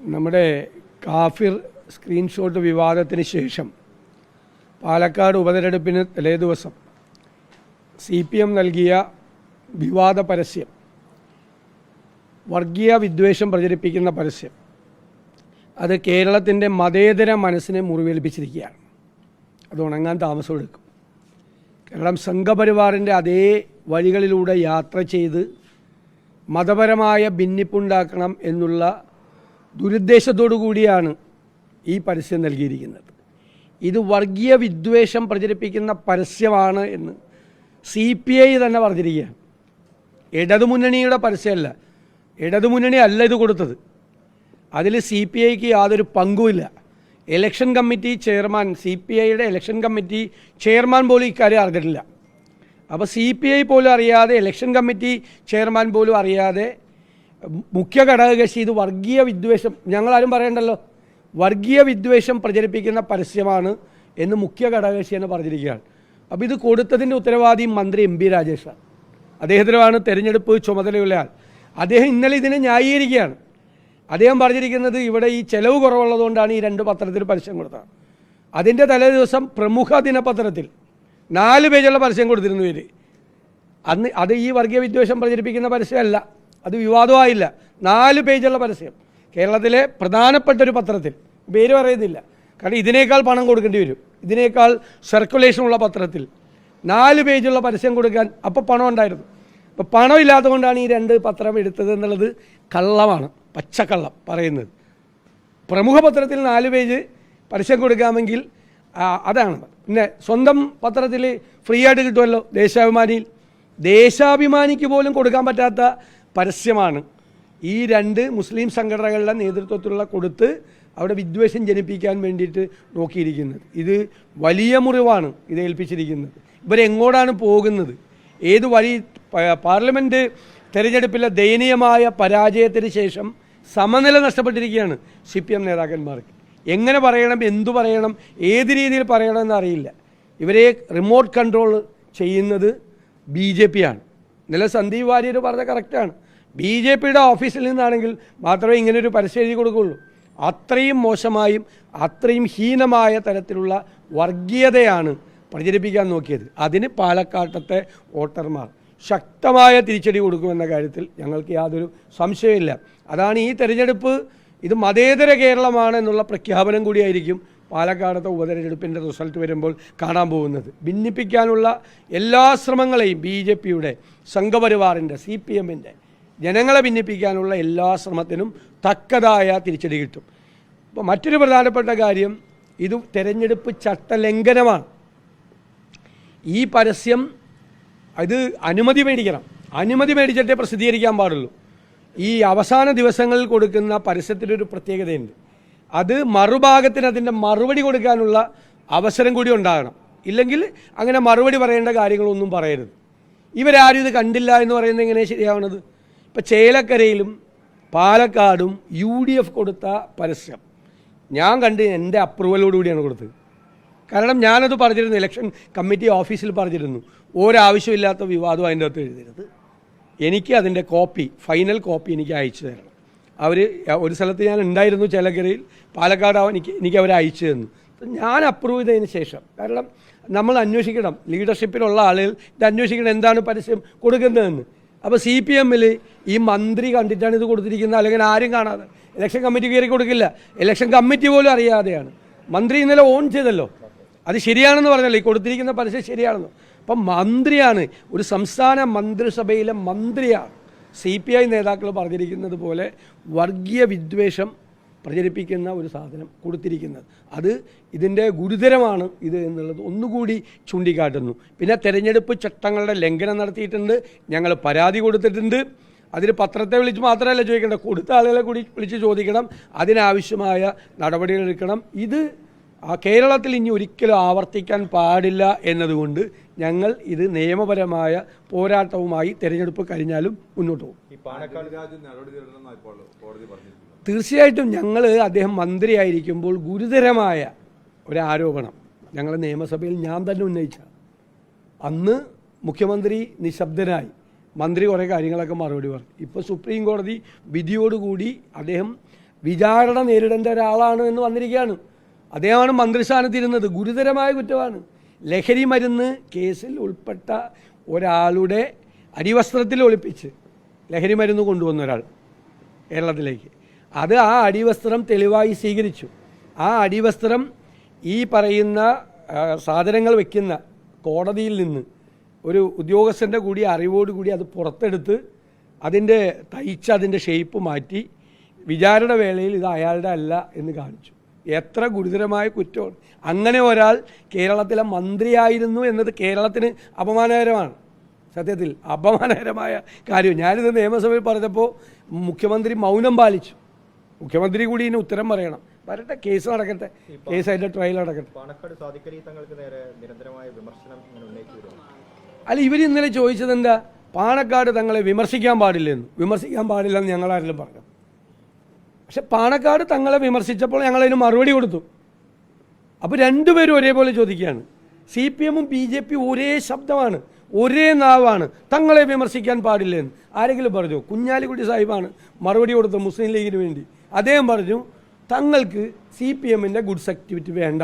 നമ്മുടെ കാഫിർ സ്ക്രീൻഷോട്ട് വിവാദത്തിന് ശേഷം പാലക്കാട് ഉപതെരഞ്ഞെടുപ്പിന് തലേദിവസം സി പി എം നൽകിയ വിവാദ പരസ്യം വർഗീയ വിദ്വേഷം പ്രചരിപ്പിക്കുന്ന പരസ്യം. അത് കേരളത്തിന്റെ മതേതര മനസ്സിനെ മുറിവേൽപ്പിച്ചിരിക്കുകയാണ്. അത് ഉണങ്ങാൻ താമസമെടുക്കും കേരളം സംഘപരിവാറിന്റെ അതേ വഴികളിലൂടെ യാത്ര ചെയ്ത് മതപരമായ ഭിന്നിപ്പുണ്ടാക്കണം എന്നുള്ള ദുരുദ്ദേശത്തോടു കൂടിയാണ് ഈ പരസ്യം നൽകിയിരിക്കുന്നത്. ഇത് വർഗീയ വിദ്വേഷം പ്രചരിപ്പിക്കുന്ന പരസ്യമാണ് എന്ന് സി പി ഐ തന്നെ പറഞ്ഞിരിക്കുകയാണ്. ഇടതുമുന്നണിയുടെ പരസ്യമല്ല. ഇടതുമുന്നണി അല്ല ഇത് കൊടുത്തത്. അതിൽ സി പി ഐക്ക് യാതൊരു പങ്കുമില്ല. Election committee chairman C P ഐയുടെ ഇലക്ഷൻ കമ്മിറ്റി ചെയർമാൻ പോലും ഇക്കാര്യം അറിഞ്ഞിട്ടില്ല. അപ്പോൾ സി പി ഐ പോലും അറിയാതെ ഇലക്ഷൻ കമ്മിറ്റി ചെയർമാൻ പോലും അറിയാതെ മുഖ്യ ഘടകകക്ഷി ഇത് വർഗീയ വിദ്വേഷം. ഞങ്ങളാരും പറയണ്ടല്ലോ. വർഗീയ വിദ്വേഷം പ്രചരിപ്പിക്കുന്ന പരസ്യമാണ് എന്ന് മുഖ്യ ഘടകകക്ഷി എന്ന് പറഞ്ഞിരിക്കുകയാണ്. അപ്പോൾ ഇത് കൊടുത്തതിന്റെ ഉത്തരവാദി മന്ത്രി എം പി രാജേഷാണ്. അദ്ദേഹത്തിനുമാണ് തെരഞ്ഞെടുപ്പ് ചുമതലയുള്ള ആൾ അദ്ദേഹം ഇന്നലെ ഇതിനെ ന്യായീകരിക്കുകയാണ്. അദ്ദേഹം പറഞ്ഞിരിക്കുന്നത് ഇവിടെ ഈ ചെലവ് കുറവുള്ളതുകൊണ്ടാണ് ഈ രണ്ട് പത്രത്തിൽ പരസ്യം കൊടുത്തത്. അതിന്റെ തലേ ദിവസം പ്രമുഖ ദിനപത്രത്തിൽ നാല് പേജുള്ള പരസ്യം കൊടുത്തിരുന്നു ഇവർ അന്ന് അത് ഈ വർഗീയ വിദ്വേഷം പ്രചരിപ്പിക്കുന്ന പരസ്യമല്ല. അത് വിവാദമായില്ല. നാല് പേജുള്ള പരസ്യം. കേരളത്തിലെ പ്രധാനപ്പെട്ട ഒരു പത്രത്തിൽ. പേര് പറയുന്നില്ല. കാരണം ഇതിനേക്കാൾ പണം കൊടുക്കേണ്ടി വരും. ഇതിനേക്കാൾ സർക്കുലേഷനുള്ള പത്രത്തിൽ. നാല് പേജുള്ള പരസ്യം കൊടുക്കാൻ അപ്പോൾ പണം ഉണ്ടായിരുന്നു. അപ്പോൾ പണം ഇല്ലാത്തതുകൊണ്ടാണ് ഈ രണ്ട് പത്രം എടുത്തത് എന്നുള്ളത് കള്ളമാണ്. പച്ചക്കള്ളം പറയുന്നത്. പ്രമുഖ പത്രത്തിൽ നാല് പേജ് പരസ്യം കൊടുക്കാമെങ്കിൽ അതാണ്. പിന്നെ സ്വന്തം പത്രത്തിൽ ഫ്രീ ആയിട്ട് കിട്ടുമല്ലോ ദേശാഭിമാനിയിൽ. ദേശാഭിമാനിക്ക് പോലും കൊടുക്കാൻ പറ്റാത്ത പരസ്യമാണ്. ഈ രണ്ട് മുസ്ലിം സംഘടനകളുടെ നേതൃത്വത്തിലുള്ള കൊടുത്ത് അവിടെ വിദ്വേഷം ജനിപ്പിക്കാൻ വേണ്ടിയിട്ട് നോക്കിയിരിക്കുന്നത്. ഇത് വലിയ മുറിവാണ് ഇത് ഏൽപ്പിച്ചിരിക്കുന്നത്. ഇവരെങ്ങോട്ടാണ് പോകുന്നത്? ഏത് വഴി പാർലമെന്റ് തെരഞ്ഞെടുപ്പിലെ ദയനീയമായ പരാജയത്തിന് ശേഷം സമനില നഷ്ടപ്പെട്ടിരിക്കുകയാണ് സി പി എം നേതാക്കന്മാർക്ക്. എങ്ങനെ പറയണം എന്തു പറയണം ഏത് രീതിയിൽ പറയണമെന്ന് അറിയില്ല ഇവരെ റിമോട്ട് കൺട്രോൾ ചെയ്യുന്നത് ബി ജെ പി ആണ്. ഇന്നലെ സന്ദീപ് വാര്യർ പറഞ്ഞ കറക്റ്റാണ് ബി ജെ പിയുടെ ഓഫീസിൽ നിന്നാണെങ്കിൽ മാത്രമേ ഇങ്ങനെ ഒരു പരസ്യം എഴുതി കൊടുക്കുകയുള്ളൂ. അത്രയും മോശമായും അത്രയും ഹീനമായ തരത്തിലുള്ള വർഗീയതയാണ് പ്രചരിപ്പിക്കാൻ നോക്കിയത്. അതിന് പാലക്കാട്ടത്തെ വോട്ടർമാർ ശക്തമായ തിരിച്ചടി കൊടുക്കുമെന്ന കാര്യത്തിൽ ഞങ്ങൾക്ക് യാതൊരു സംശയമില്ല അതാണ് ഈ തെരഞ്ഞെടുപ്പ്. ഇത് മതേതര കേരളമാണ് എന്നുള്ള പ്രഖ്യാപനം കൂടിയായിരിക്കും പാലക്കാടത്തെ ഉപതെരഞ്ഞെടുപ്പിന്റെ റിസൾട്ട് വരുമ്പോൾ കാണാൻ പോകുന്നത്. ഭിന്നിപ്പിക്കാനുള്ള എല്ലാ ശ്രമങ്ങളെയും ബി ജെ പിയുടെ സംഘപരിവാറിന്റെ സി പി എമ്മിന്റെ ജനങ്ങളെ ഭിന്നിപ്പിക്കാനുള്ള എല്ലാ ശ്രമത്തിനും തക്കതായ തിരിച്ചടി കിട്ടും. അപ്പോൾ മറ്റൊരു പ്രധാനപ്പെട്ട കാര്യം ഇത് തെരഞ്ഞെടുപ്പ് ചട്ടലംഘനമാണ് ഈ പരസ്യം ഇത് അനുമതി മേടിക്കണം. അനുമതി മേടിച്ചിട്ടേ പ്രസിദ്ധീകരിക്കാൻ പാടുള്ളൂ. ഈ അവസാന ദിവസങ്ങളിൽ കൊടുക്കുന്ന പരസ്യത്തിനൊരു പ്രത്യേകതയുണ്ട്. അത് മറുഭാഗത്തിന് അതിന്റെ മറുപടി കൊടുക്കാനുള്ള അവസരം കൂടി ഉണ്ടാകണം. ഇല്ലെങ്കിൽ അങ്ങനെ മറുപടി പറയേണ്ട കാര്യങ്ങളൊന്നും പറയരുത്. ഇവരാരും ഇത് കണ്ടില്ല എന്ന് പറയുന്നത് എങ്ങനെ ശരിയാവണത്? ഇപ്പം ചേലക്കരയിലും പാലക്കാടും യു ഡി എഫ് കൊടുത്ത പരസ്യം. ഞാൻ കണ്ട് എന്റെ അപ്രൂവലോടുകൂടിയാണ് കൊടുത്തത്. കാരണം ഞാനത് പറഞ്ഞിരുന്നു ഇലക്ഷൻ കമ്മിറ്റി ഓഫീസിൽ പറഞ്ഞിരുന്നു. ഒരാവശ്യമില്ലാത്ത വിവാദം അതിന്റെ അകത്ത് എഴുതരുത്. എനിക്ക് അതിന്റെ കോപ്പി ഫൈനൽ കോപ്പി എനിക്ക് അയച്ചു തരണം. അവർ ഒരു സ്ഥലത്ത് ഞാൻ ഉണ്ടായിരുന്നു ചേലക്കരയിൽ പാലക്കാട് എനിക്ക് എനിക്ക് അവർ അയച്ചു തന്നു. ഞാൻ അപ്രൂവ് ചെയ്തതിന് ശേഷം കാരണം നമ്മൾ അന്വേഷിക്കണം. ലീഡർഷിപ്പിലുള്ള ആളുകൾ ഇത് അന്വേഷിക്കണം എന്താണ് പരസ്യം കൊടുക്കുന്നതെന്ന്. അപ്പോൾ സി പി എമ്മിൽ ഈ മന്ത്രി കണ്ടിട്ടാണ് ഇത് കൊടുത്തിരിക്കുന്നത്. അല്ലെങ്കിൽ ആരും കാണാതെ. ഇലക്ഷൻ കമ്മിറ്റി കയറി കൊടുക്കില്ല. ഇലക്ഷൻ കമ്മിറ്റി പോലും അറിയാതെയാണ്. മന്ത്രി ഇന്നലെ ഓൺ ചെയ്തല്ലോ. അത് ശരിയാണെന്ന് പറഞ്ഞല്ലോ. ഈ കൊടുത്തിരിക്കുന്ന പരസ്യം ശരിയാണെന്ന്. അപ്പം മന്ത്രിയാണ് ഒരു സംസ്ഥാന മന്ത്രിസഭയിലെ മന്ത്രിയാണ് സി പി ഐ നേതാക്കൾ പറഞ്ഞിരിക്കുന്നത് പോലെ വർഗീയ വിദ്വേഷം പ്രചരിപ്പിക്കുന്ന ഒരു സാധനം കൊടുത്തിരിക്കുന്നത്. അത് ഇതിന്റെ ഗുരുതരമാണ് ഇത് എന്നുള്ളത് ഒന്നുകൂടി ചൂണ്ടിക്കാട്ടുന്നു. പിന്നെ തെരഞ്ഞെടുപ്പ് ചട്ടങ്ങളുടെ ലംഘനം നടത്തിയിട്ടുണ്ട്. ഞങ്ങൾ പരാതി കൊടുത്തിട്ടുണ്ട്. അതിന് പത്രത്തെ വിളിച്ച് മാത്രമല്ല ചോദിക്കേണ്ടത്. കൊടുത്ത ആളുകളെ കൂടി വിളിച്ച് ചോദിക്കണം. അതിനാവശ്യമായ നടപടികൾ എടുക്കണം. ഇത് കേരളത്തിൽ ഇനി ഒരിക്കലും ആവർത്തിക്കാൻ പാടില്ല എന്നതുകൊണ്ട് ഞങ്ങൾ ഇത് നിയമപരമായ പോരാട്ടവുമായി തെരഞ്ഞെടുപ്പ് കഴിഞ്ഞാലും മുന്നോട്ട് പോകും. തീർച്ചയായിട്ടും ഞങ്ങൾ അദ്ദേഹം മന്ത്രിയായിരിക്കുമ്പോൾ ഗുരുതരമായ ഒരു ആരോപണം. ഞങ്ങൾ നിയമസഭയിൽ ഞാൻ തന്നെ ഉന്നയിച്ച. അന്ന് മുഖ്യമന്ത്രി നിശബ്ദനായി. മന്ത്രി കുറേ കാര്യങ്ങളൊക്കെ മറുപടി പറഞ്ഞു. ഇപ്പോൾ സുപ്രീം കോടതി വിധിയോടുകൂടി അദ്ദേഹം വിചാരണ നേരിടേണ്ട ഒരാളാണ് എന്ന് വന്നിരിക്കുകയാണ്. അദ്ദേഹമാണ് മന്ത്രിസ്ഥാനത്തിരുന്നത്. ഗുരുതരമായ കുറ്റമാണ്. ലഹരി മരുന്ന് കേസിൽ ഉൾപ്പെട്ട ഒരാളുടെ അടിവസ്ത്രത്തിൽ ഒളിപ്പിച്ച് ലഹരി മരുന്ന് കൊണ്ടുവന്ന ഒരാൾ കേരളത്തിലേക്ക്. അത് ആ അടിവസ്ത്രം തെളിവായി സ്വീകരിച്ചു. ആ അടിവസ്ത്രം ഈ പറയുന്ന സാധനങ്ങൾ വയ്ക്കുന്ന കോടതിയിൽ നിന്ന് ഒരു ഉദ്യോഗസ്ഥന്റെ കൂടി അറിവോടുകൂടി അത് പുറത്തെടുത്ത് അതിന്റെ തയ്ച്ച് അതിന്റെ ഷേപ്പ് മാറ്റി വിചാരണ വേളയിൽ ഇത് അയാളുടെ അല്ല എന്ന് കാണിച്ചു. എത്ര ഗുരുതരമായ കുറ്റമാണ്. അങ്ങനെ ഒരാൾ കേരളത്തിലെ മന്ത്രിയായിരുന്നു എന്നത് കേരളത്തിന് അപമാനകരമാണ്. സത്യത്തിൽ അപമാനകരമായ കാര്യം. ഞാനിത് നിയമസഭയിൽ പറഞ്ഞപ്പോൾ മുഖ്യമന്ത്രി മൗനം പാലിച്ചു. മുഖ്യമന്ത്രി കൂടി ഇതിന് ഉത്തരം പറയണം. വരട്ടെ കേസ് നടക്കട്ടെ. കേസ് അതിന്റെ ട്രയൽ നടക്കട്ടെ. പാണക്കാട് തങ്ങൾക്ക് നേരെ നിരന്തരമായ വിമർശനം അല്ല ഇവർ ഇന്നലെ ചോദിച്ചത് എന്താ പാണക്കാട് തങ്ങളെ വിമർശിക്കാൻ പാടില്ലെന്ന്. വിമർശിക്കാൻ പാടില്ലെന്ന് ഞങ്ങളാരെങ്കിലും പറഞ്ഞു. പക്ഷെ പാണക്കാട് തങ്ങളെ വിമർശിച്ചപ്പോൾ ഞങ്ങളതിന് മറുപടി കൊടുത്തു. അപ്പോൾ രണ്ടുപേരും ഒരേപോലെ ചോദിക്കുകയാണ്. സി പി എമ്മും ബി ജെ പി ഒരേ ശബ്ദമാണ് ഒരേ നാവാണ്. തങ്ങളെ വിമർശിക്കാൻ പാടില്ലെന്ന്. ആരെങ്കിലും പറഞ്ഞു? കുഞ്ഞാലിക്കുട്ടി സാഹിബാണ് മറുപടി കൊടുത്തത് മുസ്ലിം ലീഗിന് വേണ്ടി. അദ്ദേഹം പറഞ്ഞു തങ്ങൾക്ക് സി പി എമ്മിന്റെ ഗുഡ് സർട്ടിഫിക്കറ്റ് വേണ്ട.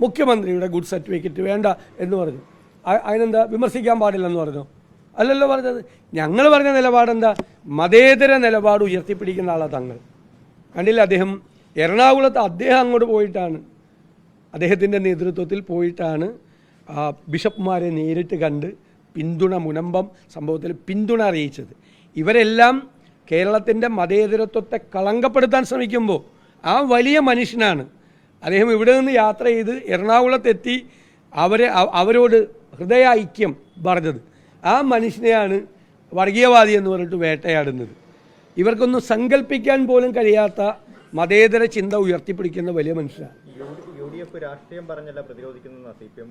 മുഖ്യമന്ത്രിയുടെ ഗുഡ് സർട്ടിഫിക്കറ്റ് വേണ്ട എന്ന് പറഞ്ഞു. അതിനെന്താ വിമർശിക്കാൻ പാടില്ലെന്ന് പറഞ്ഞു. അല്ലല്ലോ പറഞ്ഞത്. ഞങ്ങൾ പറഞ്ഞ നിലപാടെന്താ? മതേതര നിലപാട് ഉയർത്തിപ്പിടിക്കുന്ന ആളാണ് തങ്ങൾ. കണ്ടില്ല അദ്ദേഹം? എറണാകുളത്ത് അദ്ദേഹം അങ്ങോട്ട് പോയിട്ടാണ്. അദ്ദേഹത്തിന്റെ നേതൃത്വത്തിൽ പോയിട്ടാണ് ബിഷപ്പുമാരെ നേരിട്ട് കണ്ട് പിന്തുണ മുനമ്പം സംഭവത്തിൽ പിന്തുണ അറിയിച്ചത്. ഇവരെല്ലാം കേരളത്തിന്റെ മതേതരത്വത്തെ കളങ്കപ്പെടുത്താൻ ശ്രമിക്കുമ്പോൾ ആ വലിയ മനുഷ്യനാണ്. അദ്ദേഹം ഇവിടെ നിന്ന് യാത്ര ചെയ്ത് എറണാകുളത്തെത്തി അവരെ അവരോട് ഹൃദയ ഐക്യം പറഞ്ഞത്. ആ മനുഷ്യനെയാണ് വർഗീയവാദി എന്ന് പറഞ്ഞിട്ട് വേട്ടയാടുന്നത്. ഇവർക്കൊന്നും സങ്കല്പിക്കാൻ പോലും കഴിയാത്ത മതേതര ചിന്ത ഉയർത്തിപ്പിടിക്കുന്ന വലിയ മനുഷ്യരാണ് യു ഡി എഫ് രാഷ്ട്രീയം പറഞ്ഞല്ല പ്രതിരോധിക്കുന്ന സി പി എം